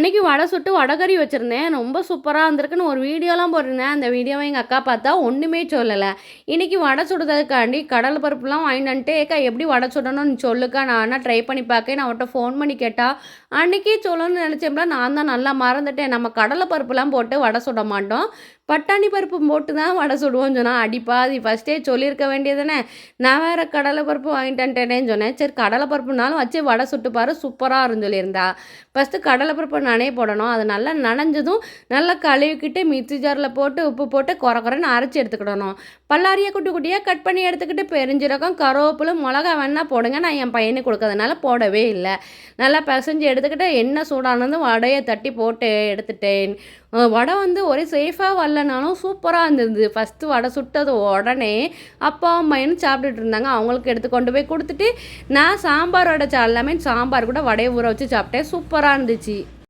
அன்றைக்கி வடை சுட்டு வடகறி வச்சுருந்தேன். ரொம்ப சூப்பராக இருந்திருக்குன்னு ஒரு வீடியோலாம் போட்டிருந்தேன். அந்த வீடியோவை எங்கள் அக்கா பார்த்தா ஒன்றுமே சொல்லலை. இன்றைக்கி வடை சுடுறதுக்காண்டி கடல் பருப்புலாம் வாங்கிட்டு ஏக்கா எப்படி வடை சுடணும்னு சொல்லுக்கா. நான் ஆனால் ட்ரை பண்ணி பார்க்க நான் அவட்ட ஃபோன் பண்ணி கேட்டால் அன்றைக்கி சொல்லணும்னு நினச்சேம்ல நான் தான் நல்லா மறந்துட்டேன். நம்ம கடலை பருப்புலாம் போட்டு வடை சுட மாட்டோம். பட்டாணி பருப்பு போட்டு தான் வடை சுடுவோம்னு சொன்னால் அடிப்பா. அது ஃபஸ்ட்டே சொல்லியிருக்க வேண்டியதுனே நான் வேறு கடலை பருப்பு வாங்கிட்டு சொன்னேன். சரி கடலை பருப்புனாலும் வச்சு வடை சுட்டு பாரு. சூப்பராக இருந்து சொல்லியிருந்தா. ஃபஸ்ட்டு கடலை பருப்பு நனைய போடணும். அது நல்லா நனைஞ்சதும் நல்லா கழுவிக்கிட்டு மிக்சி ஜாரில் போட்டு உப்பு போட்டு குறை குறைன்னு அரைச்சி எடுத்துக்கிடணும். பல்லாரியை குட்டி குட்டியாக கட் பண்ணி எடுத்துக்கிட்டு பெருஞ்சீரகம் கருவேப்பிலை மிளகா வேணால் போடுங்க. நான் என் பையனுக்கு கொடுக்கறதுனால போடவே இல்லை. நல்லா பிசைஞ்சு எடுத்துக்கிட்டு என்ன சூடானதும் வடையை தட்டி போட்டு எடுத்துட்டேன். வடை வந்து ஒரே சேஃபாக வரலனாலும் சூப்பராக இருந்தது. ஃபஸ்ட்டு வடை சுட்டது உடனே அப்பா அம்மையும் சாப்பிட்டுட்டு இருந்தாங்க அவங்களுக்கு எடுத்து கொண்டு போய் கொடுத்துட்டு நான் சாம்பார் வடை எல்லாமே சாம்பார் கூட வடையை ஊற வச்சு சாப்பிட்டேன். சூப்பராக இருந்துச்சு.